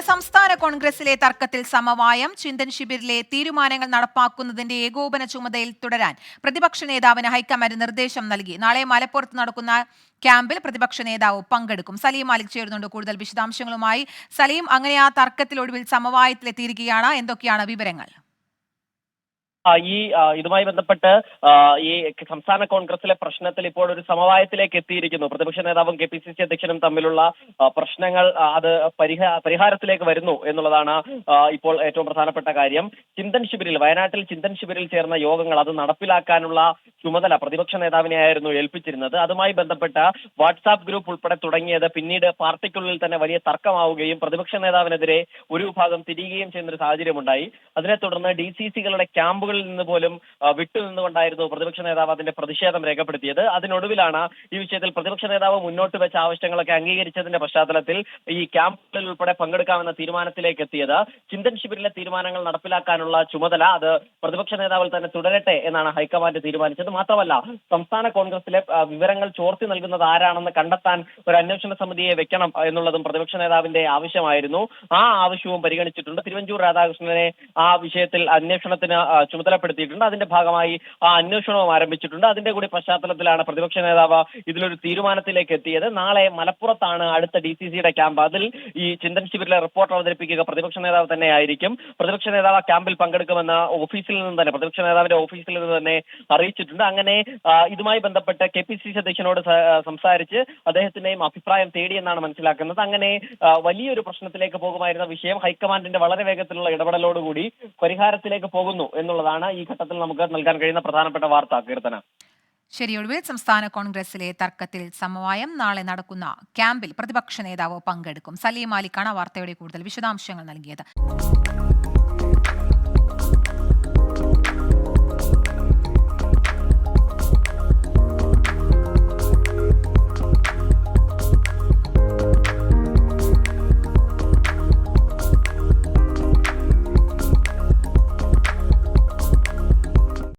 സംസ്ഥാന കോൺഗ്രസിലെ തർക്കത്തിൽ സമവായം ചിന്തൻ ശിബിരിലെ തീരുമാനങ്ങൾ നടപ്പാക്കുന്നതിന്റെ ഏകോപന ചുമതലയിൽ തുടരാൻ പ്രതിപക്ഷ നേതാവിന് ഹൈക്കമാൻഡ് നിർദ്ദേശം നൽകി. നാളെ മലപ്പുറത്ത് നടക്കുന്ന ക്യാമ്പിൽ പ്രതിപക്ഷ നേതാവ് പങ്കെടുക്കും. സലീം മാലിക് ചേരുന്നുണ്ട് കൂടുതൽ വിശദാംശങ്ങളുമായി. സലീം അങ്ങനെ ആ തർക്കത്തിൽ തർക്കത്തിലൊടുവിൽ സമവായത്തിലെത്തിയിരിക്കുകയാണ് എന്തൊക്കെയാണ് വിവരങ്ങൾ? ഈ ഇതുമായി ബന്ധപ്പെട്ട് ഈ സംസ്ഥാന കോൺഗ്രസിലെ പ്രശ്നത്തിൽ ഇപ്പോൾ ഒരു സമവായത്തിലേക്ക് എത്തിയിരിക്കുന്നു. പ്രതിപക്ഷ നേതാവും കെ പി സി സി അധ്യക്ഷനും തമ്മിലുള്ള പ്രശ്നങ്ങൾ അത് പരിഹാ പരിഹാരത്തിലേക്ക് വരുന്നു എന്നുള്ളതാണ് ഇപ്പോൾ ഏറ്റവും പ്രധാനപ്പെട്ട കാര്യം. ചിന്തൻ ശിബിരിൽ വയനാട്ടിൽ ചിന്തൻ ശിബിരിൽ ചേർന്ന യോഗങ്ങൾ അത് നടപ്പിലാക്കാനുള്ള ചുമതല പ്രതിപക്ഷ നേതാവിനെ ആയിരുന്നു ഏൽപ്പിച്ചിരുന്നത്. അതുമായി ബന്ധപ്പെട്ട വാട്സാപ്പ് ഗ്രൂപ്പ് ഉൾപ്പെടെ തുടങ്ങിയത് പിന്നീട് പാർട്ടിക്കുള്ളിൽ തന്നെ വലിയ തർക്കമാവുകയും പ്രതിപക്ഷ നേതാവിനെതിരെ ഒരു വിഭാഗം തിരിയുകയും ചെയ്യുന്ന സാഹചര്യമുണ്ടായി. അതിനെ തുടർന്ന് ഡി സി സികളുടെ ക്യാമ്പുകളിൽ നിന്ന് പോലും വിട്ടുനിന്നുകൊണ്ടായിരുന്നു പ്രതിപക്ഷ നേതാവ് അതിന്റെ പ്രതിഷേധം രേഖപ്പെടുത്തിയത്. അതിനൊടുവിലാണ് ഈ വിഷയത്തിൽ പ്രതിപക്ഷ നേതാവ് മുന്നോട്ട് വെച്ച ആവശ്യങ്ങളൊക്കെ അംഗീകരിച്ചതിന്റെ പശ്ചാത്തലത്തിൽ ഈ ക്യാമ്പുകളിൽ ഉൾപ്പെടെ പങ്കെടുക്കാമെന്ന തീരുമാനത്തിലേക്ക് എത്തിയത്. ചിന്തൻ ശിബിരിലെ തീരുമാനങ്ങൾ നടപ്പിലാക്കാനുള്ള ചുമതല അത് പ്രതിപക്ഷ നേതാവിൽ തന്നെ തുടരട്ടെ എന്നാണ് ഹൈക്കമാൻഡ് തീരുമാനിച്ചത്. മാത്രമല്ല സംസ്ഥാന കോൺഗ്രസിലെ വിവരങ്ങൾ ചോർത്തി നൽകുന്നത് ആരാണെന്ന് കണ്ടെത്താൻ ഒരു അന്വേഷണ സമിതിയെ വെക്കണം എന്നുള്ളതും പ്രതിപക്ഷ നേതാവിന്റെ ആവശ്യമായിരുന്നു. ആ ആവശ്യവും പരിഗണിച്ചിട്ടുണ്ട്. തിരുവഞ്ചൂർ രാധാകൃഷ്ണനെ ആ വിഷയത്തിൽ അന്വേഷണത്തിന് ചുമതലപ്പെടുത്തിയിട്ടുണ്ട്. അതിന്റെ ഭാഗമായി ആ അന്വേഷണവും ആരംഭിച്ചിട്ടുണ്ട്. അതിന്റെ കൂടി പശ്ചാത്തലത്തിലാണ് പ്രതിപക്ഷ നേതാവ് ഇതിലൊരു തീരുമാനത്തിലേക്ക് എത്തിയത്. നാളെ മലപ്പുറത്താണ് അടുത്ത ഡി സി സിയുടെ ക്യാമ്പ്. അതിൽ ഈ ചിന്തൻ ശിബിരിലെ റിപ്പോർട്ട് അവതരിപ്പിക്കുക പ്രതിപക്ഷ നേതാവ് തന്നെയായിരിക്കും. പ്രതിപക്ഷ നേതാവ് ക്യാമ്പിൽ പങ്കെടുക്കുമെന്ന് ഓഫീസിൽ നിന്ന് തന്നെ പ്രതിപക്ഷ നേതാവിന്റെ ഓഫീസിൽ നിന്ന് തന്നെ അറിയിച്ചിട്ടുണ്ട്. അങ്ങനെ ഇതുമായി ബന്ധപ്പെട്ട് കെ പി സി സി അധ്യക്ഷനോട് സംസാരിച്ച് അദ്ദേഹത്തിന്റെയും അഭിപ്രായം തേടിയെന്നാണ് മനസ്സിലാക്കുന്നത്. അങ്ങനെ വലിയൊരു പ്രശ്നത്തിലേക്ക് പോകുമായിരുന്ന വിഷയം ഹൈക്കമാൻഡിന്റെ വളരെ വേഗത്തിലുള്ള ഇടപെടലോടുകൂടി പരിഹാരത്തിലേക്ക് പോകുന്നു എന്നുള്ളതാണ് ഈ ഘട്ടത്തിൽ നമുക്ക് നൽകാൻ കഴിയുന്ന പ്രധാനപ്പെട്ട വാർത്ത. കീർത്തന. ശരി ഒടുവിൽ സംസ്ഥാന കോൺഗ്രസിലെ തർക്കത്തിൽ സമവായം. നാളെ നടക്കുന്ന ക്യാമ്പിൽ പ്രതിപക്ഷ നേതാവ് പങ്കെടുക്കും. സലീം മാലിക്കാണ് വാർത്തയുടെ കൂടുതൽ വിശദാംശങ്ങൾ നൽകിയത്.